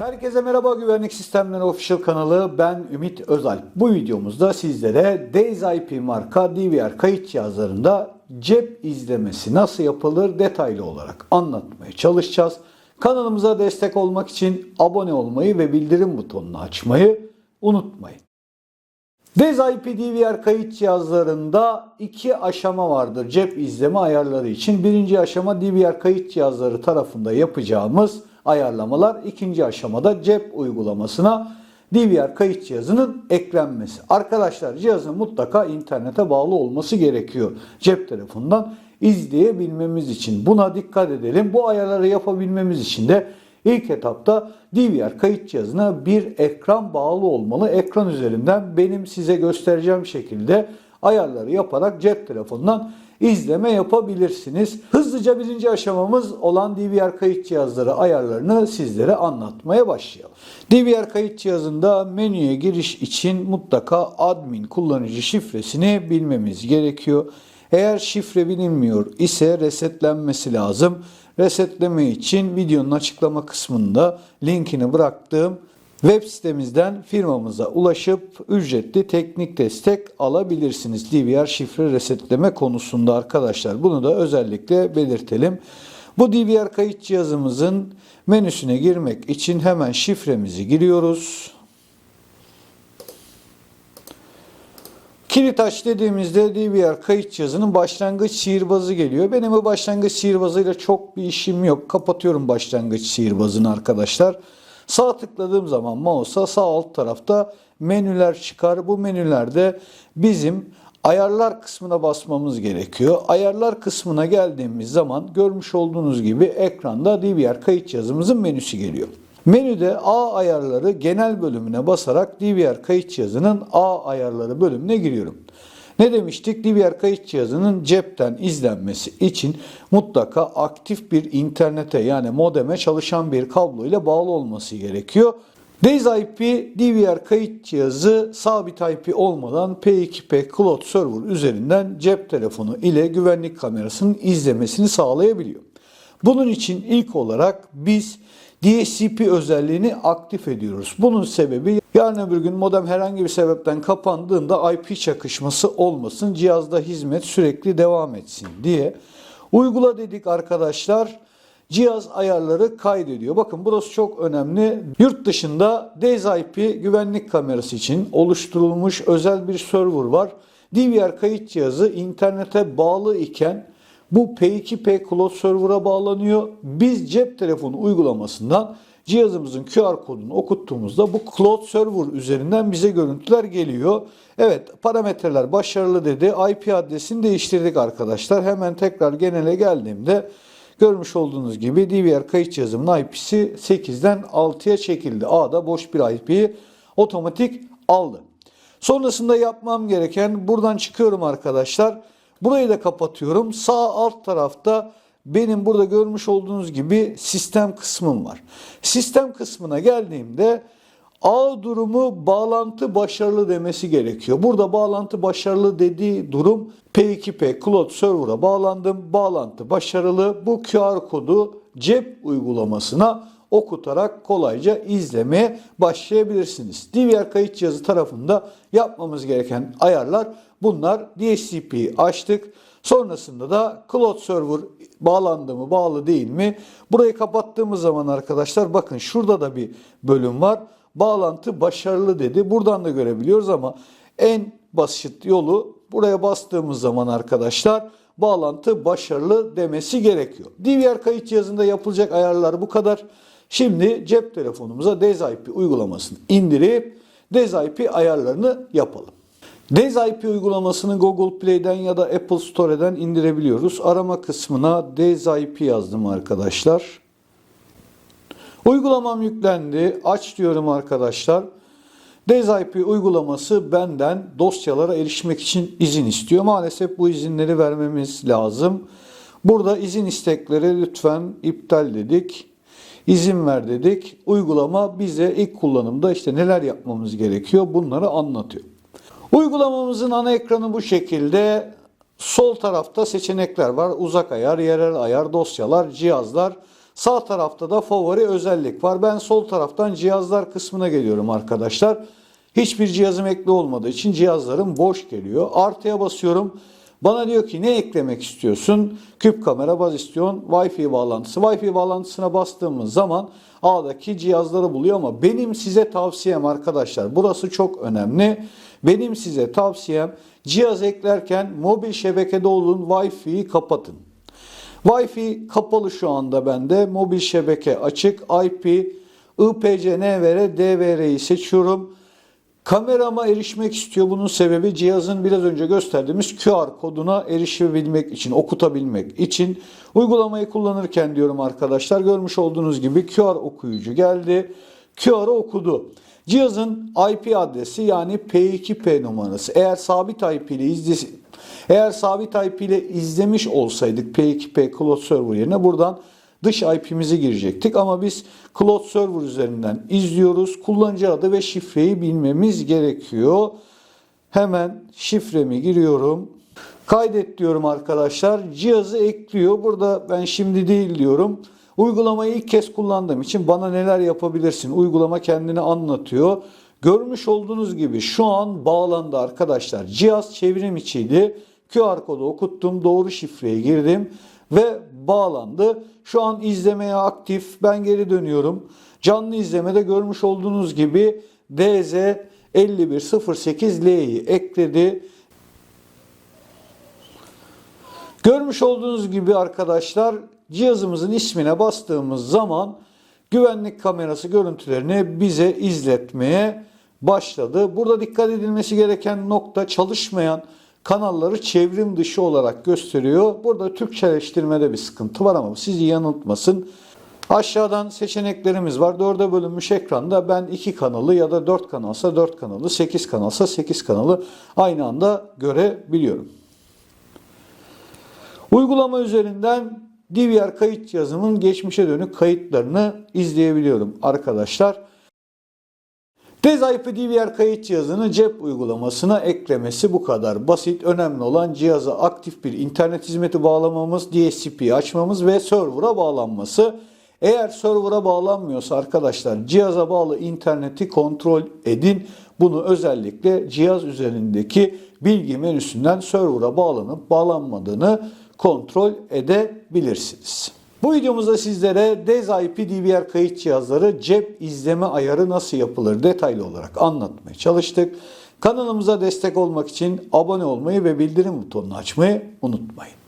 Herkese merhaba Güvenlik Sistemleri Official kanalı ben Ümit Özal. Bu videomuzda sizlere Days IP marka DVR kayıt cihazlarında cep izlemesi nasıl yapılır detaylı olarak anlatmaya çalışacağız. Kanalımıza destek olmak için abone olmayı ve bildirim butonunu açmayı unutmayın. Dez IP DVR kayıt cihazlarında iki aşama vardır cep izleme ayarları için. Birinci aşama DVR kayıt cihazları tarafında yapacağımız ayarlamalar. İkinci aşamada cep uygulamasına DVR kayıt cihazının eklenmesi. Arkadaşlar cihazın mutlaka internete bağlı olması gerekiyor. Cep telefonundan izleyebilmemiz için. Buna dikkat edelim. Bu ayarları yapabilmemiz için de İlk etapta DVR kayıt cihazına bir ekran bağlı olmalı. Ekran üzerinden benim size göstereceğim şekilde ayarları yaparak cep telefonundan izleme yapabilirsiniz. Hızlıca birinci aşamamız olan DVR kayıt cihazları ayarlarını sizlere anlatmaya başlayalım. DVR kayıt cihazında menüye giriş için mutlaka admin kullanıcı şifresini bilmemiz gerekiyor. Eğer şifre bilinmiyor ise resetlenmesi lazım. Resetleme için videonun açıklama kısmında linkini bıraktığım web sitemizden firmamıza ulaşıp ücretli teknik destek alabilirsiniz. DVR şifre resetleme konusunda arkadaşlar. Bunu da özellikle belirtelim. Bu DVR kayıt cihazımızın menüsüne girmek için hemen şifremizi giriyoruz. Kilit aç dediğimizde DVR kayıt cihazının başlangıç sihirbazı geliyor. Benim bu başlangıç sihirbazıyla çok bir işim yok. Kapatıyorum başlangıç sihirbazını arkadaşlar. Sağ tıkladığım zaman mouse'a sağ alt tarafta menüler çıkar. Bu menülerde bizim ayarlar kısmına basmamız gerekiyor. Ayarlar kısmına geldiğimiz zaman görmüş olduğunuz gibi ekranda DVR kayıt cihazımızın menüsü geliyor. Menüde A ayarları genel bölümüne basarak DVR kayıt cihazının A ayarları bölümüne giriyorum. Ne demiştik? DVR kayıt cihazının cepten izlenmesi için mutlaka aktif bir internete yani modeme çalışan bir kablo ile bağlı olması gerekiyor. Days IP DVR kayıt cihazı sabit IP olmadan P2P Cloud Server üzerinden cep telefonu ile güvenlik kamerasının izlemesini sağlayabiliyor. Bunun için ilk olarak biz DHCP özelliğini aktif ediyoruz. Bunun sebebi yarın öbür gün modem herhangi bir sebepten kapandığında IP çakışması olmasın, cihazda hizmet sürekli devam etsin diye. Uygula dedik arkadaşlar. Cihaz ayarları kaydediyor. Bakın burası çok önemli. Yurt dışında Days IP güvenlik kamerası için oluşturulmuş özel bir server var. DVR kayıt cihazı internete bağlı iken bu P2P Cloud Server'a bağlanıyor. Biz cep telefonu uygulamasından cihazımızın QR kodunu okuttuğumuzda bu Cloud Server üzerinden bize görüntüler geliyor. Evet parametreler başarılı dedi. IP adresini değiştirdik arkadaşlar. Hemen tekrar genele geldiğimde görmüş olduğunuz gibi DVR kayıt cihazımın IP'si 8'den 6'ya çekildi. A'da boş bir IP'yi otomatik aldı. Sonrasında yapmam gereken buradan çıkıyorum arkadaşlar. Burayı da kapatıyorum. Sağ alt tarafta benim burada görmüş olduğunuz gibi sistem kısmım var. Sistem kısmına geldiğimde ağ durumu bağlantı başarılı demesi gerekiyor. Burada bağlantı başarılı dediği durum P2P Cloud Server'a bağlandım. Bağlantı başarılı. Bu QR kodu cep uygulamasına okutarak kolayca izlemeye başlayabilirsiniz. DVR kayıt cihazı tarafında yapmamız gereken ayarlar bunlar. DHCP açtık. Sonrasında da Cloud Server bağlandı mı, bağlı değil mi? Burayı kapattığımız zaman arkadaşlar bakın şurada da bir bölüm var. Bağlantı başarılı dedi. Buradan da görebiliyoruz ama en basit yolu buraya bastığımız zaman arkadaşlar bağlantı başarılı demesi gerekiyor. DVR kayıt cihazında yapılacak ayarlar bu kadar. Şimdi cep telefonumuza DezIP uygulamasını indirip DezIP ayarlarını yapalım. DezIP uygulamasını Google Play'den ya da Apple Store'den indirebiliyoruz. Arama kısmına DezIP yazdım arkadaşlar. Uygulamam yüklendi. Aç diyorum arkadaşlar. DezIP uygulaması benden dosyalara erişmek için izin istiyor. Maalesef bu izinleri vermemiz lazım. Burada izin istekleri lütfen iptal dedik. İzin ver dedik. Uygulama bize ilk kullanımda işte neler yapmamız gerekiyor bunları anlatıyor. Uygulamamızın ana ekranı bu şekilde. Sol tarafta seçenekler var. Uzak ayar, yerel ayar, dosyalar, cihazlar. Sağ tarafta da favori özellik var. Ben sol taraftan cihazlar kısmına geliyorum arkadaşlar. Hiçbir cihazım ekli olmadığı için cihazlarım boş geliyor. Artıya basıyorum. Bana diyor ki ne eklemek istiyorsun? Küp kamera baz istiyorsun. Wi-Fi bağlantısı. Wi-Fi bağlantısına bastığımız zaman A'daki cihazları buluyor ama benim size tavsiyem arkadaşlar burası çok önemli. Benim size tavsiyem cihaz eklerken mobil şebekede olun Wi-Fi'yi kapatın. Wi-Fi kapalı şu anda bende. Mobil şebeke açık. IP, IPC, NVR, DVR'yi seçiyorum. Kamerama erişmek istiyor. Bunun sebebi cihazın biraz önce gösterdiğimiz QR koduna erişebilmek için, okutabilmek için. Uygulamayı kullanırken diyorum arkadaşlar görmüş olduğunuz gibi QR okuyucu geldi. QR'ı okudu. Cihazın IP adresi yani P2P numarası. Eğer sabit IP ile izle, eğer sabit IP ile izlemiş olsaydık P2P Cloud Server yerine buradan dış IP'mizi girecektik ama biz Cloud Server üzerinden izliyoruz. Kullanıcı adı ve şifreyi bilmemiz gerekiyor. Hemen şifremi giriyorum. Kaydet diyorum arkadaşlar. Cihazı ekliyor. Burada ben şimdi değil diyorum. Uygulamayı ilk kez kullandığım için bana neler yapabilirsin? Uygulama kendini anlatıyor. Görmüş olduğunuz gibi şu an bağlandı arkadaşlar. Cihaz çevrim içiydi. QR kodu okuttum. Doğru şifreyi girdim ve bağlandı. Şu an izlemeye aktif. Ben geri dönüyorum. Canlı izlemede görmüş olduğunuz gibi DZ 5108L'yi ekledi. Görmüş olduğunuz gibi arkadaşlar cihazımızın ismine bastığımız zaman güvenlik kamerası görüntülerini bize izletmeye başladı. Burada dikkat edilmesi gereken nokta çalışmayan kanalları çevrim dışı olarak gösteriyor. Burada Türkçeleştirmede bir sıkıntı var ama sizi yanıltmasın. Aşağıdan seçeneklerimiz var. Dörde bölünmüş ekranda ben iki kanalı ya da dört kanalsa dört kanalı, sekiz kanalsa sekiz kanalı aynı anda görebiliyorum. Uygulama üzerinden DVR kayıt cihazımın geçmişe dönük kayıtlarını izleyebiliyorum arkadaşlar. DezIP DVR kayıt cihazını cep uygulamasına eklemesi bu kadar basit. Önemli olan cihaza aktif bir internet hizmeti bağlamamız, DSCP'yi açmamız ve server'a bağlanması. Eğer server'a bağlanmıyorsa arkadaşlar cihaza bağlı interneti kontrol edin. Bunu özellikle cihaz üzerindeki bilgi menüsünden server'a bağlanıp bağlanmadığını kontrol edebilirsiniz. Bu videomuzda sizlere DezIP DVR kayıt cihazları cep izleme ayarı nasıl yapılır detaylı olarak anlatmaya çalıştık. Kanalımıza destek olmak için abone olmayı ve bildirim butonunu açmayı unutmayın.